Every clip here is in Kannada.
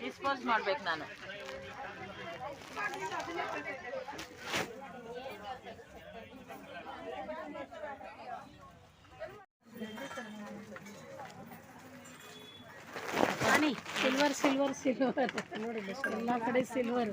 ಡಿಸ್ಪೋಸ್ ಮಾಡ್ಬೇಕು ನಾನು ರಾಣಿ ಸಿಲ್ವರ್ ಸಿಲ್ವರ್ ಸಿಲ್ವರ್ ನೋಡಿ ಎಲ್ಲ ಕಡೆ ಸಿಲ್ವರ್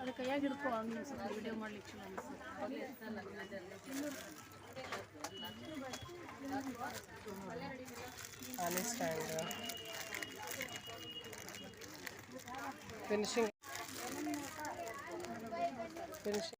ಅದು ಕೈಯಾಗಿ ಹಿಡ್ಕೊ ಹಂಗೆ ಸ್ವಲ್ಪ ವಿಡಿಯೋ ಮಾಡ್ಲಿಕ್ಕೆ ಚಲೋ ಆನೆ ಫಿನಿಶಿಂಗ್ ಫಿನಿಶಿಂಗ್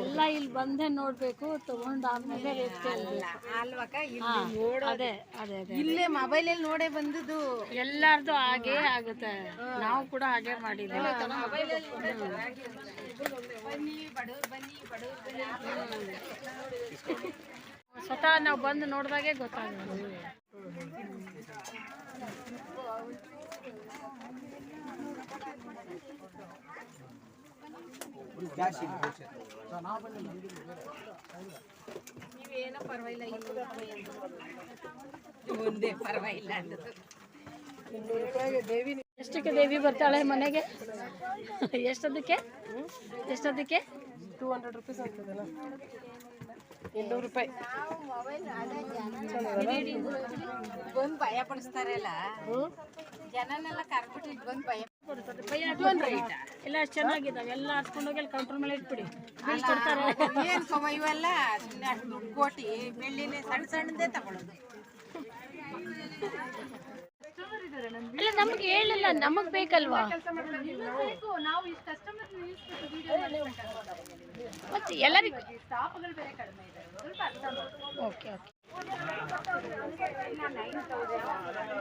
ಎಲ್ಲ ಇಲ್ಲಿ ಬಂದೇ ನೋಡ್ಬೇಕು ತಗೊಂಡು ಆದ್ಮೇಲೆ ರೇಟ್ ಕೇಳಬೇಕು ಅಲ್ವಕ್ಕ ಅದೇ ಅದೇ ಅದೇ ಇಲ್ಲೇ ಮೊಬೈಲಲ್ಲಿ ನೋಡೇ ಬಂದದ್ದು. ಎಲ್ಲಾರ್ದು ಹಾಗೆ ಆಗುತ್ತೆ. ನಾವು ಕೂಡ ಹಾಗೆ ಮಾಡಿದ್ವಿ ಸ್ವತಃ ನಾವು ಬಂದು ನೋಡಿದಾಗೆ ಗೊತ್ತಾಗುತ್ತೆ ನೀವೇನೋ ಪರವಾಗಿಲ್ಲ. ಒಂದೇ ಪರವಾಗಿಲ್ಲ ಅಂದದ್ದು ಎಷ್ಟಕ್ಕೆ ದೇವಿ ಬರ್ತಾಳೆ ಮನೆಗೆ ಎಷ್ಟದಕ್ಕೆ ಎಷ್ಟದಕ್ಕೆ ಟೂ ಹಂಡ್ರೆಡ್ ರುಪೀಸ್ ಆಗ್ತದಲ್ಲ ಇನ್ನೂರು ರೂಪಾಯಿ ಬಂದು ಭಯ ಪಡಿಸ್ತಾರಲ್ಲ ಜನನೆಲ್ಲ ಕರ್ಬಿಟ್ಟು ಬಂದು ಭಯ ಎಲ್ಲ ಅಷ್ಟ್ ಚೆನ್ನಾಗಿದ್ದಾವೆ ಎಲ್ಲ ಹಚ್ಕೊಂಡೋಗಿ ಅಲ್ಲಿ ಕೌಂಟರ್ ಮೇಲೆ ಇಟ್ಬಿಡಿ. ಏನ್ ಕವ ಇವೆಲ್ಲ ಸುಮ್ಮನೆ ಅಷ್ಟು ದುಡ್ಡು ಕೋಟಿ ಬೆಳ್ಳಿನೇ ಸಣ್ಣ ಸಣ್ಣದೇ ತಗೊಳ್ಳೋದು. ಇಲ್ಲ ನಮ್ಗೆ ಹೇಳಿಲ್ಲ ನಮಗ್ ಬೇಕಲ್ವಾ? ಮತ್ತೆ ಎಲ್ಲರಿಗೂ ಓಕೆ ಓಕೆ. ಹಾಂ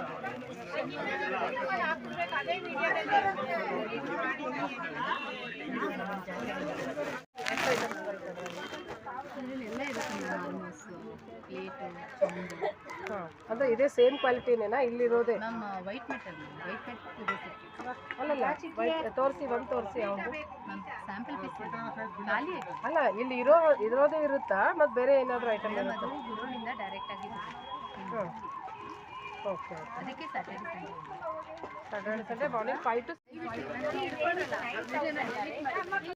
ಅಂದರೆ ಇದೇ ಸೇಮ್ ಕ್ವಾಲಿಟಿನೇನಾ ಇಲ್ಲಿರೋದೇ? ನಮ್ಮ ವೈಟ್ ಮೆಟಲ್ ವೈಟ್ ಮೆಟಲ್ ಅಲ್ಲಲ್ಲ ವೈಟ್ ತೋರಿಸಿ ಒಂದು. ತೋರಿಸಿ ನಮ್ಮ ಸ್ಯಾಂಪಲ್ ಪೀಸ್ ಖಾಲಿ ಅಲ್ಲ ಇಲ್ಲಿ ಇರೋ ಇರೋದೇ ಇರುತ್ತಾ? ಮತ್ತೆ ಬೇರೆ ಏನಾದರೂ ಐಟಮ್ ಇರುತ್ತಾ? ಡೈರೆಕ್ಟ್ ಆಗಿ ಹಾಂ ओके देखिए Saturday Sunday Saturday Sunday morning five two